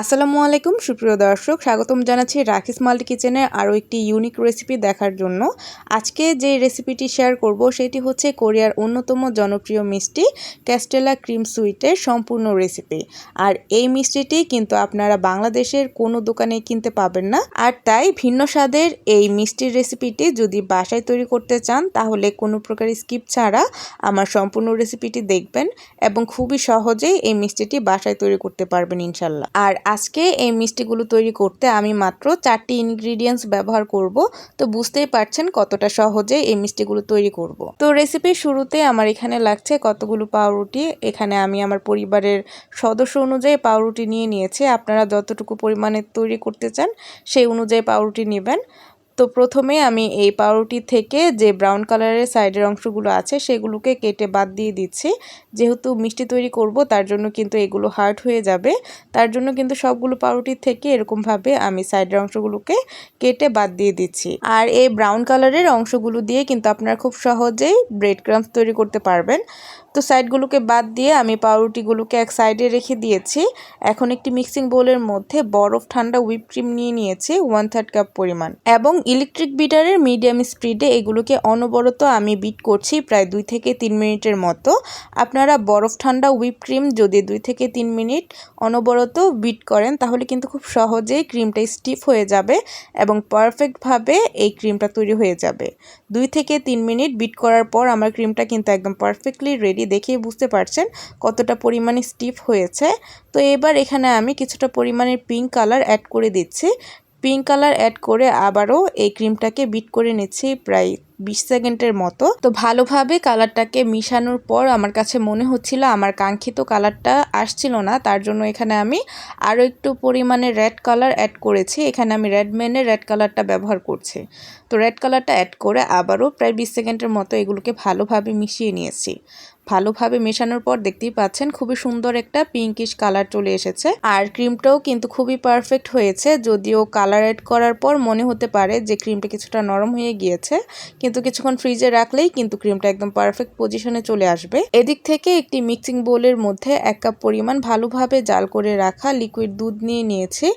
আসসালামু আলাইকুম, সুপ্রিয় দর্শক। স্বাগতম জানাচ্ছি রাখিস মাল্টি কিচেনের আরও একটি ইউনিক রেসিপি দেখার জন্য। আজকে যে রেসিপিটি শেয়ার করব, সেটি হচ্ছে কোরিয়ার অন্যতম জনপ্রিয় মিষ্টি ক্যাস্টেলা ক্রিম সুইটের সম্পূর্ণ রেসিপি আর এই মিষ্টিটি কিন্তু আপনারা বাংলাদেশের কোনো দোকানে কিনতে পাবেন না। আর তাই ভিন্ন স্বাদের এই মিষ্টির রেসিপিটি যদি বাসায় তৈরি করতে চান, তাহলে কোনো প্রকার স্কিপ ছাড়া আমার সম্পূর্ণ রেসিপিটি দেখবেন এবং খুবই সহজেই এই মিষ্টিটি বাসায় তৈরি করতে পারবেন ইনশাল্লাহ। আর আজকে এই মিষ্টিগুলো তৈরি করতে আমি মাত্র চারটি ইনগ্রিডিয়েন্টস ব্যবহার করব। তো বুঝতেই পারছেন কতটা সহজে এই মিষ্টিগুলো তৈরি করব। তো রেসিপি শুরুতে আমার এখানে লাগছে কতগুলো পাউরুটি। এখানে আমি আমার পরিবারের সদস্য অনুযায়ী পাউরুটি নিয়ে নিয়েছি। আপনারা যতটুকু পরিমাণে তৈরি করতে চান সেই অনুযায়ী পাউরুটি নেবেন। তো প্রথমে আমি এই পাউরুটি থেকে যে ব্রাউন কালারের সাইডের অংশগুলো আছে, সেগুলোকে কেটে বাদ দিয়ে দিচ্ছি। যেহেতু মিষ্টি তৈরি করব, তার জন্য কিন্তু এগুলো হার্ড হয়ে যাবে। তার জন্য কিন্তু সবগুলো পাউরুটির থেকে এরকমভাবে আমি সাইডের অংশগুলোকে কেটে বাদ দিয়ে দিচ্ছি। আর এই ব্রাউন কালারের অংশগুলো দিয়ে কিন্তু আপনারা খুব সহজেই ব্রেড ক্রামস তৈরি করতে পারবেন। তো সাইডগুলোকে বাদ দিয়ে আমি পাউরুটিগুলোকে এক সাইডে রেখে দিয়েছি। এখন একটি মিক্সিং বোলের মধ্যে বরফ ঠান্ডা হুইপ ক্রিম নিয়ে নিয়েছি ওয়ান থার্ড কাপ পরিমাণ। এবং ইলেকট্রিক বিটারের মিডিয়াম স্পিডে এগুলোকে অনবরত আমি বিট করছি প্রায় দুই থেকে তিন মিনিটের মতো। আপনারা বরফ ঠান্ডা হুইপ ক্রিম যদি দুই থেকে তিন মিনিট অনবরত বিট করেন, তাহলে কিন্তু খুব সহজেই ক্রিমটা স্টিফ হয়ে যাবে এবং পারফেক্টভাবে এই ক্রিমটা তৈরি হয়ে যাবে। দুই থেকে তিন মিনিট বিট করার পর আমার ক্রিমটা কিন্তু একদম পারফেক্টলি রেডি দেখেই বুঝতে পারছেন কতটা পরিমাণে স্টিফ হয়েছে। তো এবার এখানে আমি কিছুটা পরিমাণের পিঙ্ক কালার অ্যাড করে দিচ্ছি। পিঙ্ক কালার অ্যাড করে আবারও এই ক্রিমটাকে বিট করে নিচ্ছি প্রায় বিশ সেকেন্ডের মতো। তো ভালোভাবে কালারটাকে মিশানোর পর আমার কাছে মনে হচ্ছিল আমার কাঙ্ক্ষিত কালারটা আসছিল না, তার জন্য এখানে আমি আরও একটু পরিমাণে রেড কালার অ্যাড করেছি। এখানে আমি রেড মেনের রেড কালারটা ব্যবহার করছি। তো রেড কালারটা অ্যাড করে আবারও প্রায় বিশ সেকেন্ডের মতো এগুলোকে ভালোভাবে মিশিয়ে নিয়েছি। ভালোভাবে মেশানোর পর দেখতেই পাচ্ছেন খুবই সুন্দর একটা পিঙ্কিশ কালার চলে এসেছে। আর ক্রিমটাও কিন্তু খুবই পারফেক্ট হয়েছে, যদিও কালার অ্যাড করার পর মনে হতে পারে যে ক্রিমটা কিছুটা নরম হয়ে গিয়েছে, কিন্তু কিছুক্ষণ ফ্রিজে রাখলেই কিন্তু ক্রিমটা একদম পারফেক্ট পজিশনে চলে আসবে। এদিক থেকে একটি মিক্সিং বোলের মধ্যে এক কাপ পরিমাণ ভালোভাবে জাল করে রাখা লিকুইড দুধ নিয়ে নিয়েছি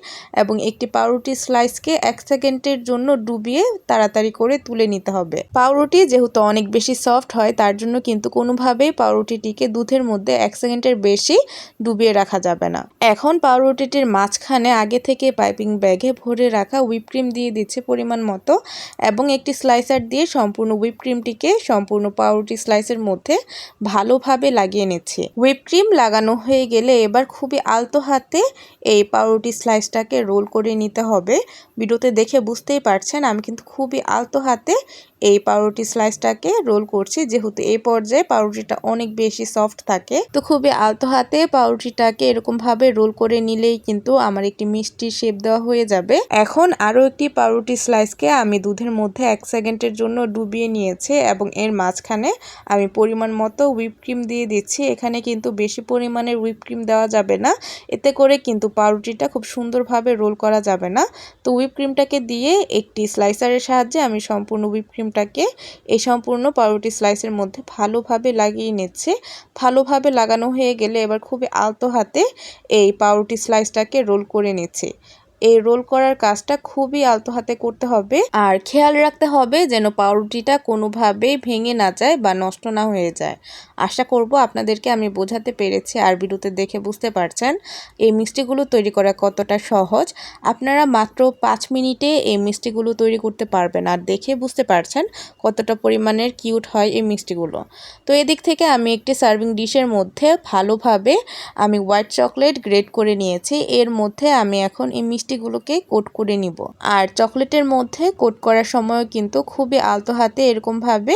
এবং একটি পাউরুটি স্লাইসকে এক সেকেন্ডের জন্য ডুবিয়ে তাড়াতাড়ি করে তুলে নিতে হবে। পাউরুটি যেহেতু অনেক বেশি সফট হয়, তার জন্য কিন্তু কোনোভাবেই পাউরুটিটিকে দুধের মধ্যে এক সেকেন্ডের বেশি ডুবিয়ে রাখা যাবে না। এখন পাউরুটিটির মাঝখানে আগে থেকে পাইপিং ব্যাগে ভরে রাখা হুইপ ক্রিম দিয়ে দিচ্ছে পরিমাণ মতো এবং একটি স্লাইসার দিয়ে সম্পূর্ণ হুইপ ক্রিমটিকে সম্পূর্ণ পাউরুটি স্লাইসের মধ্যে ভালোভাবে লাগিয়ে নিচ্ছে। হুইপ ক্রিম লাগানো হয়ে গেলে এবার খুবই আলতো হাতে এই পাউরুটি স্লাইসটাকে রোল করে নিতে হবে। ভিডিওতে দেখে বুঝতেই পারছেন আমি কিন্তু খুবই আলতো হাতে এই পাউরুটি স্লাইসটাকে রোল করছি। যেহেতু এই পর্যায়ে পাউরুটিটা অনেক বেশি সফট থাকে। তো খুবই আলতো হাতে পাউরুটিটাকে এরকমভাবে রোল করে নিলেই কিন্তু আমার একটি মিষ্টি শেপ দেওয়া হয়ে যাবে। এখন আরও একটি পাউরুটি স্লাইসকে আমি দুধের মধ্যে এক সেকেন্ডের জন্য ডুবিয়ে নিয়েছি এবং এর মাঝখানে আমি পরিমাণ মতো হুইপ ক্রিম দিয়ে দিচ্ছি। এখানে কিন্তু বেশি পরিমাণের হুইপ ক্রিম দেওয়া যাবে না। এতে করে কিন্তু পাউরুটিটা খুব সুন্দরভাবে রোল করা যাবে না। তো হুইপ ক্রিমটাকে দিয়ে একটি স্লাইসারের সাহায্যে আমি সম্পূর্ণ হুইপ ক্রিমটাকে এই সম্পূর্ণ পাউরুটি স্লাইসের মধ্যে ভালোভাবে লাগিয়ে নিচ্ছে। ভালোভাবে লাগানো হয়ে গেলে এবার খুবই আলতো হাতে এই পাউরুটি স্লাইসটাকে রোল করে নিচ্ছে। এই রোল করার কাজটা খুবই আলতো হাতে করতে হবে। আর খেয়াল রাখতে হবে যেন পাউরুটিটা কোনোভাবেই ভেঙে না যায় বা নষ্ট না হয়ে যায়। আশা করব আপনাদেরকে আমি বোঝাতে পেরেছি আর ভিডিওতে দেখে বুঝতে পারছেন এই মিষ্টিগুলো তৈরি করা কতটা সহজ। আপনারা মাত্র পাঁচ মিনিটে এই মিষ্টিগুলো তৈরি করতে পারবেন আর দেখে বুঝতে পারছেন কতটা পরিমাণের কিউট হয় এই মিষ্টিগুলো। তো এদিক থেকে আমি একটি সার্ভিং ডিশের মধ্যে ভালোভাবে আমি হোয়াইট চকলেট গ্রেড করে নিয়েছি। এর মধ্যে আমি এখন এই মিষ্টিগুলোকে কোট করে নিব। আর চকলেটের মধ্যে কোট করার সময় কিন্তু খুবই আলতো হাতে এরকমভাবে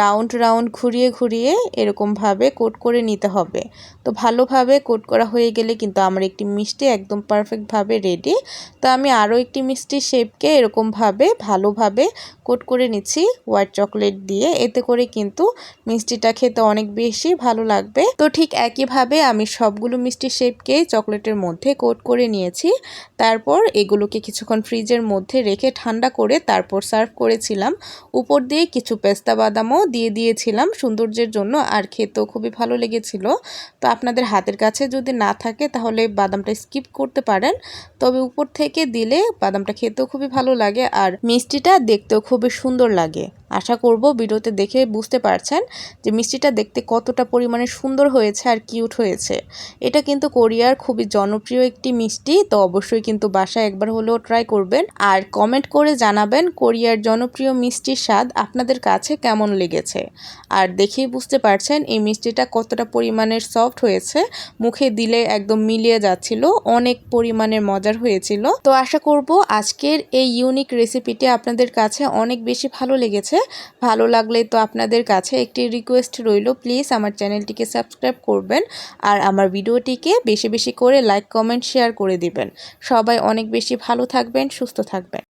রাউন্ড রাউন্ড ঘুরিয়ে ঘুরিয়ে এরকমভাবে কোট করে নিতে হবে। তো ভালোভাবে কোট করা হয়ে গেলে কিন্তু আমার একটি মিষ্টি একদম পারফেক্টভাবে রেডি। তো আমি আরও একটি মিষ্টি শেপকে এরকমভাবে ভালোভাবে কোট করে নিচ্ছি হোয়াইট চকলেট দিয়ে। এতে করে কিন্তু মিষ্টিটা খেতে অনেক বেশি ভালো লাগবে। তো ঠিক একইভাবে আমি সবগুলো মিষ্টি শেপকেই চকলেটের মধ্যে কোট করে নিয়েছি। তারপর পর এগুলোকে কিছুক্ষণ ফ্রিজের মধ্যে রেখে ঠান্ডা করে তারপর সার্ভ করেছিলাম। উপর দিয়ে কিছু পেস্তা বাদামও দিয়ে দিয়েছিলাম। সৌন্দর্যের জন্য আর খেতেও খুবই ভালো লেগেছিল। তো আপনাদের হাতের কাছে যদি না থাকে তাহলে বাদামটা স্কিপ করতে পারেন। তবে উপর থেকে দিলে বাদামটা খেতেও খুবই ভালো লাগে আর মিষ্টিটা দেখতেও খুবই সুন্দর লাগে। আশা করব ভিডিওতে দেখে বুঝতে পারছেন যে মিষ্টিটা দেখতে কতটা পরিমাণে সুন্দর হয়েছে আর কিউট হয়েছে। এটা কিন্তু কোরিয়ার খুবই জনপ্রিয় একটি মিষ্টি, তো অবশ্যই কিন্তু বাসায় একবার হলেও ট্রাই করবেন আর কমেন্ট করে জানাবেন কোরিয়ার জনপ্রিয় মিষ্টির স্বাদ আপনাদের কাছে কেমন লেগেছে। আর দেখেই বুঝতে পারছেন এই মিষ্টিটা কতটা পরিমাণের সফট হয়েছে, মুখে দিলে একদম মিলিয়ে যাচ্ছিল, অনেক পরিমাণের মজার হয়েছিল। তো আশা করব আজকের এই ইউনিক রেসিপিটি আপনাদের কাছে অনেক বেশি ভালো লেগেছে। ভালো লাগলে তো আপনাদের কাছে একটি রিকোয়েস্ট রইল প্লিজ আমার চ্যানেলটিকে সাবস্ক্রাইব করবেন আর আমার ভিডিওটিকে বেশি বেশি করে লাইক কমেন্ট শেয়ার করে দিবেন। সবাই অনেক বেশি ভালো থাকবেন সুস্থ থাকবেন।